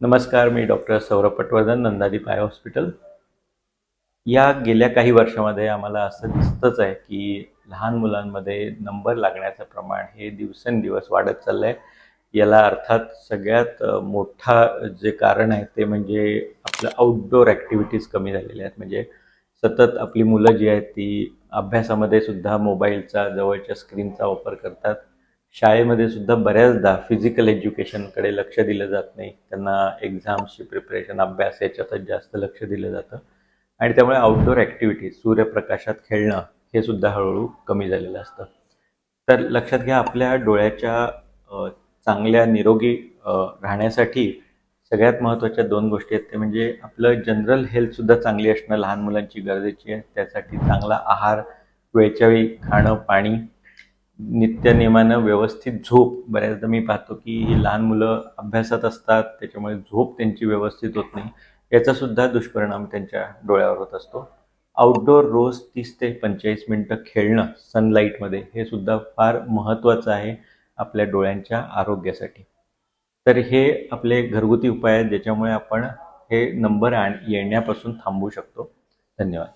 नमस्कार मी doctor Saurabh Patwardhan Nandadeep eye hospital. या गेल्या काही वर्षामध्ये आम्हाला असं दिसतंच आहे की लहान मुलांमध्ये नंबर लागण्याचं प्रमाण हे दिवसेंदिवस वाढत चाललं आहे याला अर्थात सगळ्यात मोठा जे कारण आहे ते म्हणजे आपलं आउटडोअर ॲक्टिव्हिटीज कमी झालेल्या आहेत. म्हणजे सतत आपली मुलं जी आहेत ती अभ्यासामध्ये सुद्धा मोबाईलचा जवळच्या स्क्रीनचा वापर करतात. शाळेमध्ये सुद्धा बऱ्याचदा फिजिकल एज्युकेशनकडे लक्ष दिलं जात नाही. त्यांना एक्झाम्सची प्रिपरेशन अभ्यास याच्यातच जास्त लक्ष दिलं जातं. आणि त्यामुळे आउटडोअर ॲक्टिव्हिटीज सूर्यप्रकाशात खेळणं हे सुद्धा हळूहळू कमी झालेलं असतं. तर लक्षात घ्या आपल्या डोळ्याच्या चांगल्या निरोगी राहण्यासाठी सगळ्यात महत्त्वाच्या दोन गोष्टी आहेत. ते म्हणजे आपलं जनरल हेल्थसुद्धा चांगली असणं लहान मुलांची गरजेची आहे. त्यासाठी चांगला आहार वेळच्या वेळी खाणं पाणी नित्यनेमानं व्यवस्थित झोप. बऱ्याचदा मी पाहतो की ही लहान मुलं अभ्यासात असतात त्याच्यामुळे झोप त्यांची व्यवस्थित होत नाही. याचा सुद्धा दुष्परिणाम त्यांच्या डोळ्यावर होत असतो. आउटडोअर रोज तीस ते पंचेचाळीस मिनटं खेळणं सनलाईटमध्ये हे सुद्धा फार महत्त्वाचं आहे आपल्या डोळ्यांच्या आरोग्यासाठी. तर हे आपले घरगुती उपाय आहेत ज्याच्यामुळे आपण हे नंबर आण येण्यापासून थांबवू शकतो. धन्यवाद.